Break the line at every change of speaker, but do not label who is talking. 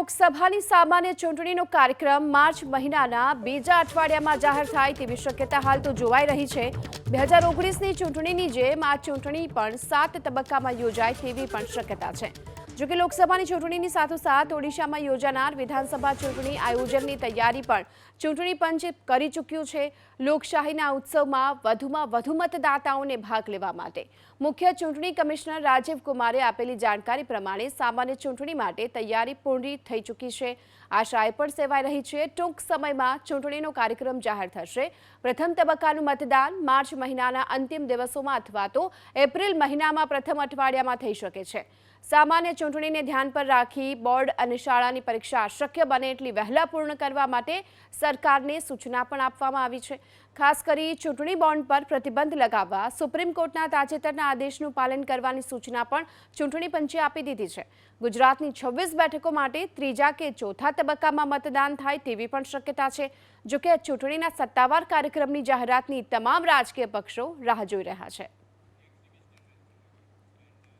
લોકસભાની સામાન્ય ચૂંટણીનો કાર્યક્રમ માર્ચ મહિનાના બીજા અઠવાડિયામાં જાહેર થાય તેવી શક્યતા હાલ તો જોવાઈ રહી છે. બે હજાર ઓગણીસની ચૂંટણીની જેમ આ ચૂંટણી પણ સાત તબક્કામાં યોજાય તેવી પણ શક્યતા છે. જોકે લોકસભાની ચૂંટણીની સાથોસાથ ઓડિશામાં યોજાનાર વિધાનસભા ચૂંટણી આયોજનની તૈયારી પણ ચૂંટણી પંચ કરી ચૂક્યું છે. લોકશાહીના ઉત્સવમાં વધુમાં વધુ મતદાતાઓને ભાગ લેવા માટે. મુખ્ય ચૂંટણી કમિશનર રાજીવ કુમારે આપેલી જાણકારી પ્રમાણે સામાન્ય ચૂંટણી માટે તૈયારી પૂર્ણ થઈ ચૂકી છે. આશાએ પણ સેવાઈ રહી છે. ટૂંક સમયમાં ચૂંટણીનો કાર્યક્રમ જાહેર થશે. પ્રથમ તબક્કાનું મતદાન માર્ચ મહિનાના અંતિમ દિવસોમાં અથવા તો એપ્રિલ મહિનામાં પ્રથમ અઠવાડિયામાં થઈ શકે છે. સામાન્ય ચૂંટણીને ધ્યાન પર રાખી બોર્ડ અને શાળાની પરીક્ષા શક્ય બને એટલી વહેલા પૂર્ણ કરવા માટે સરકારને સૂચના પણ આપવામાં આવી છે. ખાસ કરી ચૂંટણી બોન્ડ પર પ્રતિબંધ લગાવવા સુપ્રીમ કોર્ટના તાજેતરના આદેશનું પાલન કરવાની સૂચના પણ ચૂંટણી પંચે આપી દીધી છે. ગુજરાતની છવ્વીસ બેઠકો માટે ત્રીજા કે ચોથા તબક્કામાં મતદાન થાય તેવી પણ શક્યતા છે. જોકે ચૂંટણીના સત્તાવાર કાર્યક્રમની જાહેરાતની તમામ રાજકીય પક્ષો રાહ જોઈ રહ્યા છે.